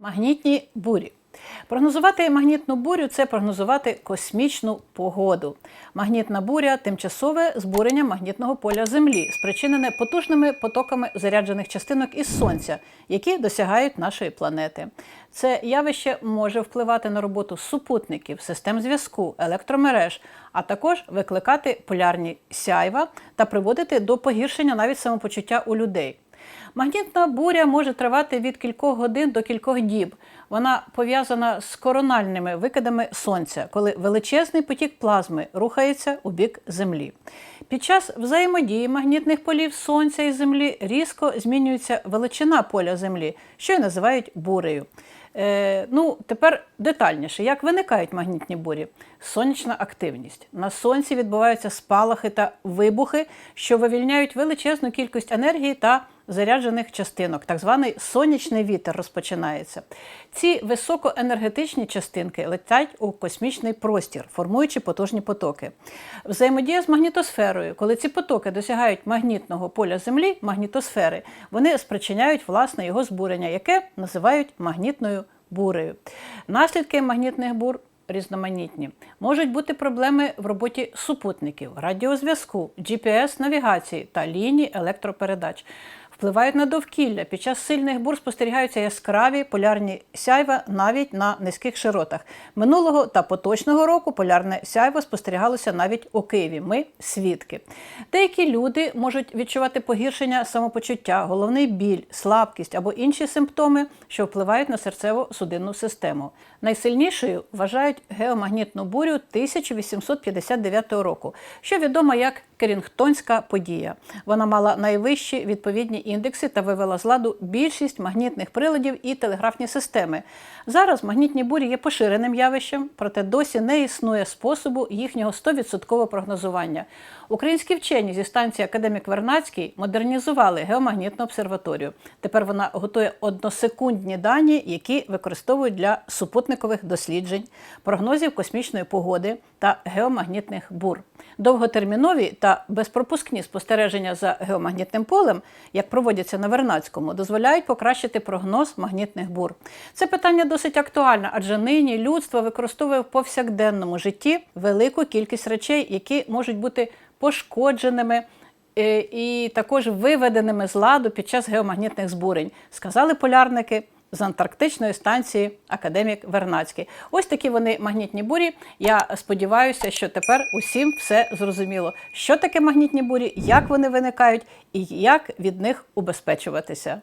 Магнітні бурі. Прогнозувати магнітну бурю це прогнозувати космічну погоду. Магнітна буря тимчасове збурення магнітного поля Землі, спричинене потужними потоками заряджених частинок із Сонця, які досягають нашої планети. Це явище може впливати на роботу супутників, систем зв'язку, електромереж, а також викликати полярні сяйва та приводити до погіршення навіть самопочуття у людей. Магнітна буря може тривати від кількох годин до кількох діб. Вона пов'язана з корональними викидами сонця, коли величезний потік плазми рухається у бік Землі. Під час взаємодії магнітних полів Сонця і Землі різко змінюється величина поля Землі, що й називають бурею. Е, ну, тепер детальніше, як виникають магнітні бурі? Сонячна активність. На сонці відбуваються спалахи та вибухи, що вивільняють величезну кількість енергії та заряджених частинок. Так званий сонячний вітер розпочинається. Ці високоенергетичні частинки летять у космічний простір, формуючи потужні потоки. Взаємодія з магнітосферою, коли ці потоки досягають магнітного поля Землі, магнітосфери, вони спричиняють власне його збурення, яке називають магнітною бурею. Наслідки магнітних бур різноманітні. Можуть бути проблеми в роботі супутників, радіозв'язку, GPS-навігації та ліній електропередач. Впливають на довкілля. Під час сильних бур спостерігаються яскраві полярні сяйва навіть на низьких широтах. Минулого та поточного року полярне сяйво спостерігалося навіть у Києві. Ми свідки. Деякі люди можуть відчувати погіршення самопочуття, головний біль, слабкість або інші симптоми, що впливають на серцево-судинну систему. Найсильнішою вважають геомагнітну бурю 1859 року, що відома як Керінгтонська подія. Вона мала найвищі відповідні індекси та вивела з ладу більшість магнітних приладів і телеграфні системи. Зараз магнітні бурі є поширеним явищем, проте досі не існує способу їхнього 100% прогнозування. Українські вчені зі станції Академік Вернацький модернізували геомагнітну обсерваторію. Тепер вона готує односекундні дані, які використовують для супутникових досліджень, прогнозів космічної погоди та геомагнітних бур. Довготермінові та безпропускні спостереження за геомагнітним полем, як проводяться на Вернацькому, дозволяють покращити прогноз магнітних бур. Це питання досить актуальне, адже нині людство використовує в повсякденному житті велику кількість речей, які можуть бути пошкодженими. е, І також виведеними з ладу під час геомагнітних збурень, сказали полярники з антарктичної станції Академік Вернацький. Ось такі вони магнітні бурі. Я сподіваюся, що тепер усім все зрозуміло, що таке магнітні бурі, як вони виникають і як від них убезпечуватися.